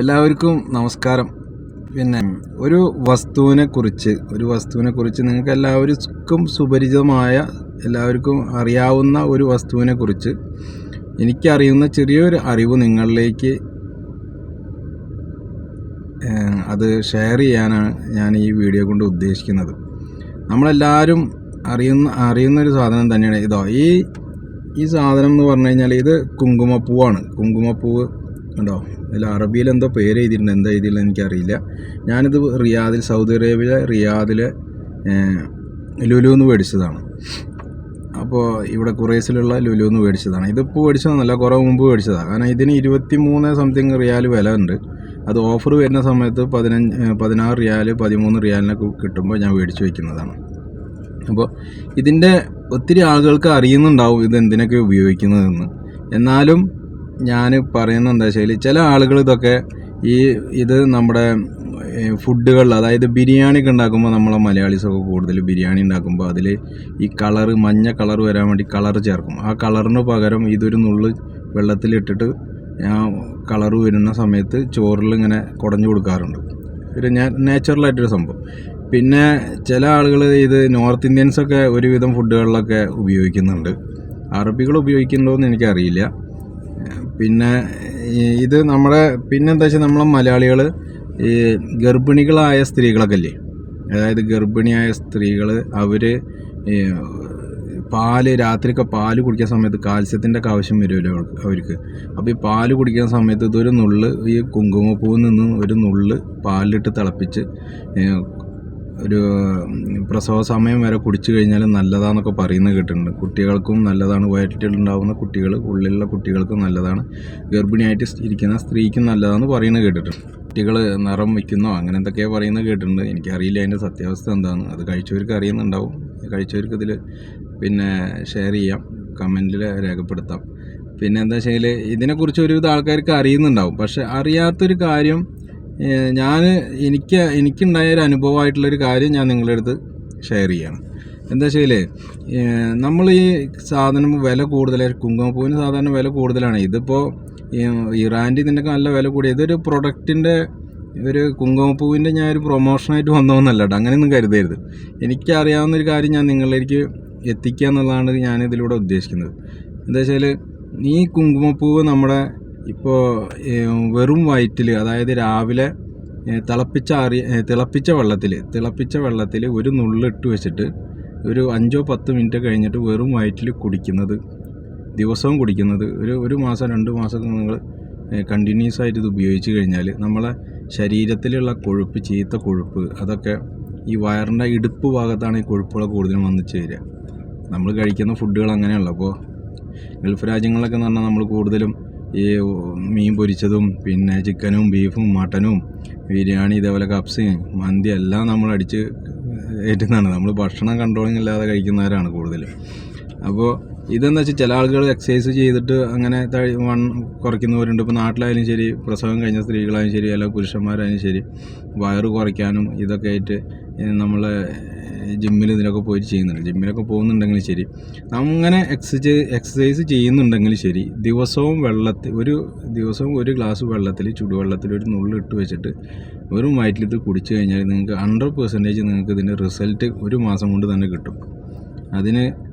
എല്ലാവർക്കും നമസ്കാരം. പിന്നെ ഒരു വസ്തുവിനെ കുറിച്ച് ഒരു വസ്തുവിനെ കുറിച്ച് നിങ്ങൾക്ക് എല്ലാവർക്കും സുപരിചിതമായ എല്ലാവർക്കും അറിയാവുന്ന ഒരു വസ്തുവിനെ കുറിച്ച് എനിക്കറിയുന്ന ചെറിയൊരു അറിവ് നിങ്ങളിലേക്ക് അത് ഷെയർ ചെയ്യാനാണ് ഞാൻ ഈ വീഡിയോ കൊണ്ട് ഉദ്ദേശിക്കുന്നത്. നമ്മളെല്ലാവരും അറിയുന്ന അറിയുന്ന ഒരു സാധനം തന്നെയാണ്. ഇതോ ഈ ഈ സാധനം എന്ന് പറഞ്ഞു കഴിഞ്ഞാൽ ഇത് കുങ്കുമപ്പൂവാണ്. കുങ്കുമപ്പൂവ് ഉണ്ടോ? ഇതിൽ അറബിയിൽ എന്തോ പേര് എഴുതിയിട്ടുണ്ട്. എന്താ എഴുതിയില്ല എനിക്കറിയില്ല. ഞാനിത് റിയാദിൽ സൗദി അറേബ്യയിലെ റിയാദിലെ ലുലു ലുലുന്ന് മേടിച്ചതാണ്. അപ്പോൾ ഇവിടെ കുറേസിലുള്ള ലുലുന്ന് മേടിച്ചതാണ്. ഇതിപ്പോൾ മേടിച്ചതെന്നല്ല കുറേ മുമ്പ് മേടിച്ചതാണ് കാരണം ഇതിന് ഇരുപത്തി മൂന്ന് സംതിങ് റിയാൽ വില ഉണ്ട്. അത് ഓഫർ വരുന്ന സമയത്ത് പതിനഞ്ച് പതിനാറ് റിയാൽ പതിമൂന്ന് റിയാലിനൊക്കെ കിട്ടുമ്പോൾ ഞാൻ മേടിച്ച് വയ്ക്കുന്നതാണ് അപ്പോൾ ഇതിന്റെ ഒത്തിരി ആളുകൾക്ക് അറിയുന്നുണ്ടാവും ഇത് എന്തിനൊക്കെ ഉപയോഗിക്കുന്നതെന്ന്. എന്നാലും ഞാൻ പറയുന്നത് എന്താ വെച്ചാൽ ചില ആളുകൾ ഇതൊക്കെ ഈ ഇത് നമ്മുടെ ഫുഡുകൾ അതായത് ബിരിയാണി ഒക്കെ ഉണ്ടാക്കുമ്പോൾ നമ്മളെ മലയാളീസൊക്കെ കൂടുതൽ ബിരിയാണി ഉണ്ടാക്കുമ്പോൾ അതിൽ ഈ കളർ മഞ്ഞ കളർ വരാൻ വേണ്ടി കളർ ചേർക്കും. ആ കളറിന് പകരം ഇതൊരു നുള്ള് വെള്ളത്തിലിട്ടിട്ട് ഞാൻ കളർ വരുന്ന സമയത്ത് ചോറിൽ ഇങ്ങനെ കുടഞ്ഞു കൊടുക്കാറുണ്ട്. ഒരു നാച്ചുറലായിട്ടൊരു സംഭവം. പിന്നെ ചില ആളുകൾ ഇത് നോർത്ത് ഇന്ത്യൻസൊക്കെ ഒരുവിധം ഫുഡുകളിലൊക്കെ ഉപയോഗിക്കുന്നുണ്ട്. അറബികൾ ഉപയോഗിക്കുന്നുണ്ടോയെന്ന് എനിക്കറിയില്ല. പിന്നെ ഇത് നമ്മുടെ പിന്നെന്താ വെച്ചാൽ നമ്മളെ മലയാളികൾ ഈ ഗർഭിണികളായ സ്ത്രീകളൊക്കെ അല്ലേ അതായത് ഗർഭിണിയായ സ്ത്രീകൾ അവർ പാൽ രാത്രിയൊക്കെ പാൽ കുടിക്കുന്ന സമയത്ത് കാൽസ്യത്തിന്റെ ഒക്കെ ആവശ്യം വരുമല്ലോ അവർക്ക്. അപ്പോൾ ഈ പാൽ കുടിക്കുന്ന സമയത്ത് ഇതൊരു നുള്ള് ഈ കുങ്കുമപ്പൂവിൽ നിന്ന് ഒരു നുള്ള് പാലിലിട്ട് തിളപ്പിച്ച് ഒരു പ്രസവ സമയം വരെ കുടിച്ചു കഴിഞ്ഞാൽ നല്ലതാന്നൊക്കെ പറയുന്നത് കേട്ടിട്ടുണ്ട്. കുട്ടികൾക്കും നല്ലതാണ്. വയറ്റിലുണ്ടാവുന്ന കുട്ടികൾ ഉള്ളിലുള്ള കുട്ടികൾക്കും നല്ലതാണ്. ഗർഭിണിയായിട്ട് ഇരിക്കുന്ന സ്ത്രീക്കും നല്ലതാണെന്ന് പറയുന്നത് കേട്ടിട്ടുണ്ട്. കുട്ടികൾ നിറം വയ്ക്കുന്നോ അങ്ങനെ എന്തൊക്കെയോ പറയുന്നത് കേട്ടിട്ടുണ്ട്. എനിക്കറിയില്ല അതിന്റെ സത്യാവസ്ഥ എന്താണ് അത് കഴിച്ചവർക്ക് അറിയുന്നുണ്ടാവും. കഴിച്ചവർക്ക് ഇതിൽ പിന്നെ ഷെയർ ചെയ്യാം. കമന്റിൽ രേഖപ്പെടുത്താം. പിന്നെ എന്താ വെച്ചാൽ ഇതിനെക്കുറിച്ച് ഒരുവിധ ആൾക്കാർക്ക് അറിയുന്നുണ്ടാവും. പക്ഷെ അറിയാത്തൊരു കാര്യം ഞാൻ എനിക്ക് എനിക്കുണ്ടായ ഒരു അനുഭവമായിട്ടുള്ളൊരു കാര്യം ഞാൻ നിങ്ങളുടെ അടുത്ത് ഷെയർ ചെയ്യാണ്. എന്താ വെച്ചാൽ നമ്മൾ ഈ സാധനം വില കൂടുതൽ കുങ്കുമപ്പൂവിന് സാധാരണ വില കൂടുതലാണ്. ഇതിപ്പോൾ ഇറാന്റെ ഇതിന്റെയൊക്കെ നല്ല വില കൂടി. ഇതൊരു പ്രൊഡക്റ്റിന്റെ ഒരു കുങ്കുമപ്പൂവിന്റെ ഞാൻ ഒരു പ്രൊമോഷനായിട്ട് വന്നതെന്നല്ല കേട്ടോ. അങ്ങനെയൊന്നും കരുതരുത്. എനിക്കറിയാവുന്ന ഒരു കാര്യം ഞാൻ നിങ്ങളിലേക്ക് എത്തിക്കുക എന്നുള്ളതാണ് ഞാൻ ഇതിലൂടെ ഉദ്ദേശിക്കുന്നത്. എന്താ വെച്ചാൽ ഈ കുങ്കുമപ്പൂവ് നമ്മുടെ ഇപ്പോൾ വെറും വയറ്റിൽ അതായത് രാവിലെ ഏ, തിളപ്പിച്ച അറി തിളപ്പിച്ച വെള്ളത്തിൽ തിളപ്പിച്ച വെള്ളത്തിൽ ഒരു നുള്ളിട്ട് വെച്ചിട്ട് ഒരു അഞ്ചോ പത്ത് മിനിറ്റ് കഴിഞ്ഞിട്ട് വെറും വയറ്റിൽ കുടിക്കുന്നത് ദിവസവും കുടിക്കുന്നത്. ഒരു ഒരു മാസം രണ്ട് മാസം നിങ്ങൾ കണ്ടിന്യൂസ് ആയിട്ട് ഇത് ഉപയോഗിച്ച് കഴിഞ്ഞാൽ നമ്മളെ ശരീരത്തിലുള്ള കൊഴുപ്പ് ചീത്ത കൊഴുപ്പ് അതൊക്കെ ഈ വയറിന്റെ ഇടുപ്പ് ഭാഗത്താണ് ഈ കൊഴുപ്പുകൾ കൂടുതലും വന്നു ചേരുക. നമ്മൾ കഴിക്കുന്ന ഫുഡുകൾ അങ്ങനെയുള്ള അപ്പോൾ ഗൾഫ് രാജ്യങ്ങളിലൊക്കെ എന്ന് പറഞ്ഞാൽ നമ്മൾ കൂടുതലും ഈ മീൻ പൊരിച്ചതും പിന്നെ ചിക്കനും ബീഫും മട്ടനും ബിരിയാണി ഇതേപോലെ കപ്സ് മന്തി എല്ലാം നമ്മൾ അടിച്ച് ഏറ്റുന്നതാണ്. നമ്മൾ ഭക്ഷണം കൺട്രോളിങ് ഇല്ലാതെ കഴിക്കുന്നവരാണ് കൂടുതലും. അപ്പോൾ ഇതെന്ന് വെച്ചാൽ ചില ആളുകൾ എക്സസൈസ് ചെയ്തിട്ട് അങ്ങനെ വൺ കുറയ്ക്കുന്നവരുണ്ട്. ഇപ്പോൾ നാട്ടിലായാലും ശരി പ്രസവം കഴിഞ്ഞ സ്ത്രീകളായാലും ശരി അല്ലെങ്കിൽ പുരുഷന്മാരായാലും ശരി വയറ് കുറയ്ക്കാനും ഇതൊക്കെ ആയിട്ട് നമ്മൾ ജിമ്മിൽ ഇതിലൊക്കെ പോയിട്ട് ചെയ്യുന്നുണ്ട്. ജിമ്മിലൊക്കെ പോകുന്നുണ്ടെങ്കിൽ ശരി അങ്ങനെ എക്സസൈസ് എക്സസൈസ് ചെയ്യുന്നുണ്ടെങ്കിൽ ശരി ദിവസവും വെള്ളത്തിൽ ഒരു ദിവസവും ഒരു ഗ്ലാസ് വെള്ളത്തിൽ ചുടുവെള്ളത്തിൽ ഒരു നുള്ളിട്ട് വെച്ചിട്ട് വയറ്റിൽ ഇത് കുടിച്ചു കഴിഞ്ഞാൽ നിങ്ങൾക്ക് ഹൺഡ്രഡ് പെർസെന്റേജ് നിങ്ങൾക്ക് ഇതിന്റെ റിസൾട്ട് ഒരു മാസം കൊണ്ട് തന്നെ കിട്ടും. അതിന്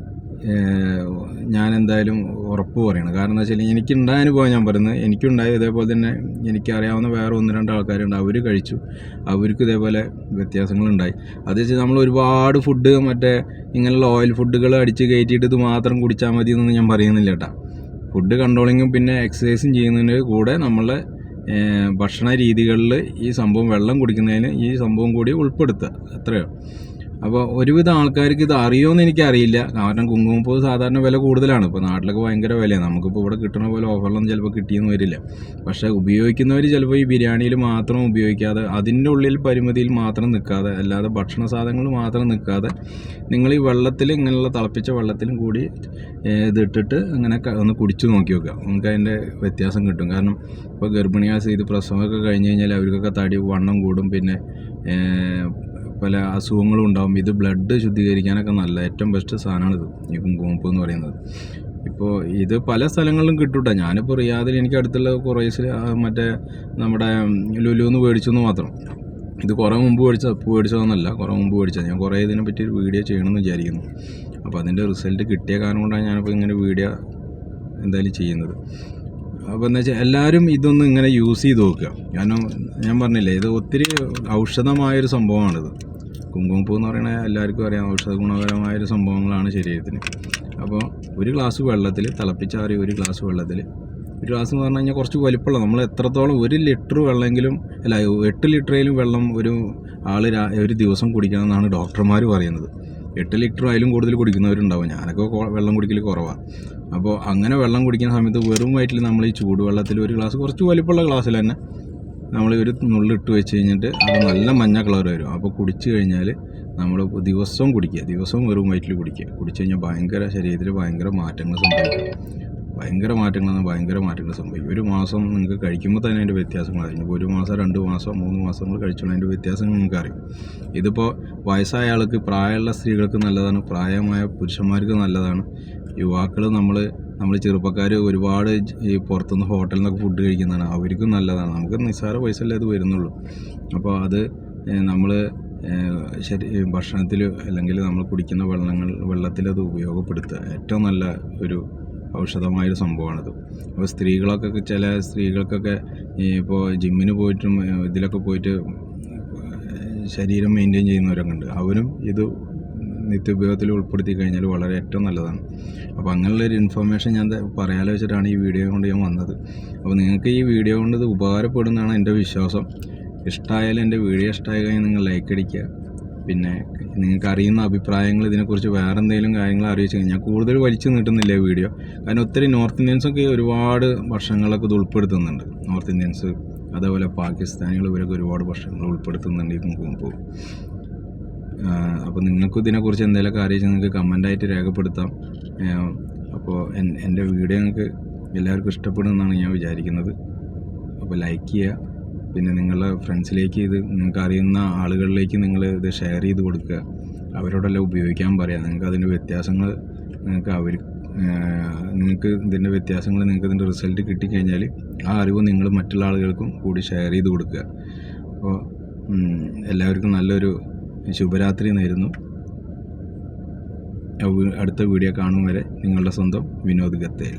ഞാൻ എന്തായാലും ഉറപ്പ് പറയണം. കാരണം എന്താ വെച്ചാൽ എനിക്കുണ്ടായ അനുഭവം ഞാൻ പറയുന്നത് എനിക്കുണ്ടായ ഇതേപോലെ തന്നെ എനിക്കറിയാവുന്ന വേറെ ഒന്ന് രണ്ട് ആൾക്കാരുണ്ട്. അവർ കഴിച്ചു. അവർക്ക് ഇതേപോലെ വ്യത്യാസങ്ങളുണ്ടായി. അത് വെച്ച് നമ്മൾ ഒരുപാട് ഫുഡ് മറ്റേ ഇങ്ങനെയുള്ള ഓയിൽ ഫുഡുകൾ അടിച്ച് കയറ്റിയിട്ട് ഇത് മാത്രം കുടിച്ചാൽ മതി എന്നൊന്നും ഞാൻ പറയുന്നില്ല കേട്ടോ ഫുഡ് കൺട്രോളിങ്ങും പിന്നെ എക്സസൈസും ചെയ്യുന്നതിന് കൂടെ നമ്മളെ ഭക്ഷണ രീതികളിൽ ഈ സംഭവം വെള്ളം കുടിക്കുന്നതിന് ഈ സംഭവം കൂടി ഉൾപ്പെടുത്തുക. അത്രയോ അപ്പോൾ ഒരുവിധം ആൾക്കാർക്ക് ഇത് അറിയുമെന്ന് എനിക്കറിയില്ല. കാരണം കുങ്കുമപ്പൂ സാധാരണ വില കൂടുതലാണ്. ഇപ്പോൾ നാട്ടിലൊക്കെ ഭയങ്കര വിലയാണ് നമുക്കിപ്പോൾ ഇവിടെ കിട്ടുന്ന പോലെ ഓഫറിലൊന്നും ചിലപ്പോൾ കിട്ടിയെന്ന് വരില്ല. പക്ഷേ ഉപയോഗിക്കുന്നവർ ചിലപ്പോൾ ഈ ബിരിയാണിയിൽ മാത്രം ഉപയോഗിക്കാതെ അതിന്റെ ഉള്ളിൽ പരിമിതിയിൽ മാത്രം നിൽക്കാതെ അല്ലാതെ ഭക്ഷണ സാധനങ്ങൾ മാത്രം നിൽക്കാതെ നിങ്ങൾ ഈ വെള്ളത്തിൽ ഇങ്ങനെയുള്ള തിളപ്പിച്ച വെള്ളത്തിലും കൂടി ഇതിട്ടിട്ട് അങ്ങനെ ഒന്ന് കുടിച്ചു നോക്കി നോക്കുക നമുക്ക് അതിന്റെ വ്യത്യാസം കിട്ടും. കാരണം ഇപ്പോൾ ഗർഭിണിയാസ് ഇത് പ്രസവമൊക്കെ കഴിഞ്ഞ് കഴിഞ്ഞാൽ അവർക്കൊക്കെ തടി വണ്ണം കൂടും. പിന്നെ പല അസുഖങ്ങളും ഉണ്ടാകും ഇത് ബ്ലഡ് ശുദ്ധീകരിക്കാനൊക്കെ നല്ല ഏറ്റവും ബെസ്റ്റ് സാധനമാണിത്. ഈ കുങ്കുമപ്പ് എന്ന് പറയുന്നത്. ഇപ്പോൾ ഇത് പല സ്ഥലങ്ങളിലും കിട്ടൂട്ടോ. ഞാനിപ്പോൾ റിയാദിൽ എനിക്ക് അടുത്തുള്ള കുറേശ്ശിൽ മറ്റേ നമ്മുടെ ലുലു എന്ന് മേടിച്ചെന്ന് മാത്രം. ഇത് കുറേ മുമ്പ് മേടിച്ച മേടിച്ചതെന്നല്ല കുറേ മുമ്പ് മേടിച്ചത്. ഞാൻ കുറേ ഇതിനെ പറ്റി ഒരു വീഡിയോ ചെയ്യണമെന്ന് വിചാരിക്കുന്നു. അപ്പോൾ അതിന്റെ റിസൾട്ട് കിട്ടിയ കാരണം കൊണ്ടാണ് ഞാനിപ്പോൾ ഇങ്ങനെ വീഡിയോ എന്തായാലും ചെയ്യുന്നത്. അപ്പോൾ എന്താ വെച്ചാൽ എല്ലാവരും ഇതൊന്നും ഇങ്ങനെ യൂസ് ചെയ്ത് നോക്കുക. കാരണം ഞാൻ പറഞ്ഞില്ലേ ഇത് ഒത്തിരി ഔഷധമായൊരു സംഭവമാണിത്. കുങ്കുമപ്പൂ എന്ന് പറയുന്നത് എല്ലാവർക്കും അറിയാം. ഔഷധ ഗുണകരമായൊരു സംഭവങ്ങളാണ് ശരീരത്തിന്. അപ്പോൾ ഒരു ഗ്ലാസ് വെള്ളത്തിൽ തിളപ്പിച്ചാറി ഒരു ഗ്ലാസ് വെള്ളത്തിൽ. ഒരു ഗ്ലാസ് എന്ന് പറഞ്ഞു കഴിഞ്ഞാൽ കുറച്ച് വലിപ്പമുള്ള നമ്മൾ എത്രത്തോളം ഒരു ലിറ്റർ വെള്ളമെങ്കിലും അല്ല എട്ട് ലിറ്ററേലും വെള്ളം ഒരു ആൾ ഒരു ദിവസം കുടിക്കണം എന്നാണ് ഡോക്ടർമാർ പറയുന്നത്. എട്ട് ലിറ്റർ അതിലും കൂടുതൽ കുടിക്കുന്നവരുണ്ടാവും. ഞാനൊക്കെ വെള്ളം കുടിക്കൽ കുറവാണ് അപ്പോൾ അങ്ങനെ വെള്ളം കുടിക്കുന്ന സമയത്ത് വെറും വയറ്റിൽ നമ്മൾ ഈ ചൂടുവെള്ളത്തിൽ ഒരു ഗ്ലാസ് കുറച്ച് വലിപ്പമുള്ള ഗ്ലാസ്സിൽ തന്നെ നമ്മൾ ഒരു നുള്ളിട്ട് വെച്ച് കഴിഞ്ഞിട്ട് അത് നല്ല മഞ്ഞ കളർ വരും. അപ്പോൾ കുടിച്ച് കഴിഞ്ഞാൽ നമ്മൾ ദിവസവും കുടിക്കുക. ദിവസവും വെറും വയറ്റിൽ കുടിക്കുക. കുടിച്ച് കഴിഞ്ഞാൽ ഭയങ്കര ശരീരത്തിൽ ഭയങ്കര മാറ്റങ്ങൾ സംഭവിക്കും. ഭയങ്കര മാറ്റങ്ങളാണ് ഭയങ്കര മാറ്റങ്ങൾ സംഭവിക്കും. ഒരു മാസം നിങ്ങൾക്ക് കഴിക്കുമ്പോൾ തന്നെ അതിന്റെ വ്യത്യാസങ്ങൾ അറിയും. ഇപ്പോൾ ഒരു മാസം രണ്ട് മാസം മൂന്ന് മാസം നമ്മൾ കഴിച്ചോളാം. അതിന്റെ വ്യത്യാസങ്ങൾ നിങ്ങൾക്ക് അറിയും. ഇതിപ്പോൾ വയസ്സായ ആൾക്ക് പ്രായമുള്ള സ്ത്രീകൾക്ക് നല്ലതാണ്. പ്രായമായ പുരുഷന്മാർക്ക് നല്ലതാണ്. യുവാക്കൾ നമ്മൾ നമ്മൾ ചെറുപ്പക്കാർ ഒരുപാട് ഈ പുറത്തുനിന്ന് ഹോട്ടലിൽ നിന്നൊക്കെ ഫുഡ് കഴിക്കുന്നതാണ്. അവർക്കും നല്ലതാണ്. നമുക്ക് നിസ്സാര പൈസയല്ലേ അത് വരുന്നുള്ളൂ. അപ്പോൾ അത് നമ്മൾ ശരി ഭക്ഷണത്തിൽ അല്ലെങ്കിൽ നമ്മൾ കുടിക്കുന്ന വെള്ളങ്ങൾ വെള്ളത്തിൽ അത് ഉപയോഗപ്പെടുത്തുക. ഏറ്റവും നല്ല ഒരു ഔഷധമായൊരു സംഭവമാണത്. അപ്പോൾ സ്ത്രീകളൊക്കെ ചില സ്ത്രീകൾക്കൊക്കെ ഇപ്പോൾ ജിമ്മിന് പോയിട്ടും ഇതിലൊക്കെ പോയിട്ട് ശരീരം മെയിന്റെയിൻ ചെയ്യുന്നവരൊക്കെ ഉണ്ട്. അവരും ഇത് നിത്യോപയോഗത്തിൽ ഉൾപ്പെടുത്തി കഴിഞ്ഞാൽ വളരെ ഏറ്റവും നല്ലതാണ്. അപ്പോൾ അങ്ങനെയുള്ളൊരു ഇൻഫർമേഷൻ ഞാൻ പറയാലോ വെച്ചിട്ടാണ് ഈ വീഡിയോ കൊണ്ട് ഞാൻ വന്നത്. അപ്പോൾ നിങ്ങൾക്ക് ഈ വീഡിയോ കൊണ്ട് ഇത് ഉപകാരപ്പെടുന്നതാണ് എന്റെ വിശ്വാസം. ഇഷ്ടമായാലും എന്റെ വീഡിയോ ഇഷ്ടമായി കഴിഞ്ഞാൽ നിങ്ങൾ ലൈക്ക് അടിക്കുക. പിന്നെ നിങ്ങൾക്ക് അറിയുന്ന അഭിപ്രായങ്ങൾ ഇതിനെക്കുറിച്ച് വേറെ എന്തെങ്കിലും കാര്യങ്ങൾ അറിയിച്ചു കഴിഞ്ഞാൽ കൂടുതൽ വലിച്ചു നീട്ടുന്നില്ല വീഡിയോ കാരണം ഒത്തിരി നോർത്ത് ഇന്ത്യൻസൊക്കെ ഒരുപാട് ഭക്ഷണങ്ങളൊക്കെ ഇത് ഉൾപ്പെടുത്തുന്നുണ്ട്. നോർത്ത് ഇന്ത്യൻസ് അതേപോലെ പാകിസ്ഥാനികൾ ഇവരൊക്കെ ഒരുപാട് ഭക്ഷണങ്ങൾ ഉൾപ്പെടുത്തുന്നുണ്ട്. ഈ കുങ്കുമപ്പൂ അപ്പോൾ നിങ്ങൾക്ക് ഇതിനെക്കുറിച്ച് എന്തെങ്കിലുമൊക്കെ കാര്യം നിങ്ങൾക്ക് കമന്റായിട്ട് രേഖപ്പെടുത്താം. അപ്പോൾ എൻ- എന്റെ വീഡിയോ നിങ്ങൾക്ക് എല്ലാവർക്കും ഇഷ്ടപ്പെടുമെന്നാണ് ഞാൻ വിചാരിക്കുന്നത്. അപ്പോൾ ലൈക്ക് ചെയ്യുക പിന്നെ നിങ്ങളുടെ ഫ്രണ്ട്സിലേക്ക് ഇത് നിങ്ങൾക്ക് അറിയുന്ന ആളുകളിലേക്ക് നിങ്ങൾ ഇത് ഷെയർ ചെയ്ത് കൊടുക്കുക. അവരോടെല്ലാം ഉപയോഗിക്കാൻ പറയാം. നിങ്ങൾക്ക് അതിന്റെ വ്യത്യാസങ്ങൾ നിങ്ങൾക്ക് അവർ നിങ്ങൾക്ക് ഇതിന്റെ വ്യത്യാസങ്ങൾ നിങ്ങൾക്ക് ഇതിന്റെ റിസൾട്ട് കിട്ടിക്കഴിഞ്ഞാൽ ആ അറിവ് നിങ്ങൾ മറ്റുള്ള ആളുകൾക്കും കൂടി ഷെയർ ചെയ്ത് കൊടുക്കുക. അപ്പോൾ എല്ലാവർക്കും നല്ലൊരു ശുഭരാത്രി നേരുന്നു. അടുത്ത വീഡിയോ കാണും വരെ നിങ്ങളുടെ സ്വന്തം വിനോദ് ഗത്തേൽ.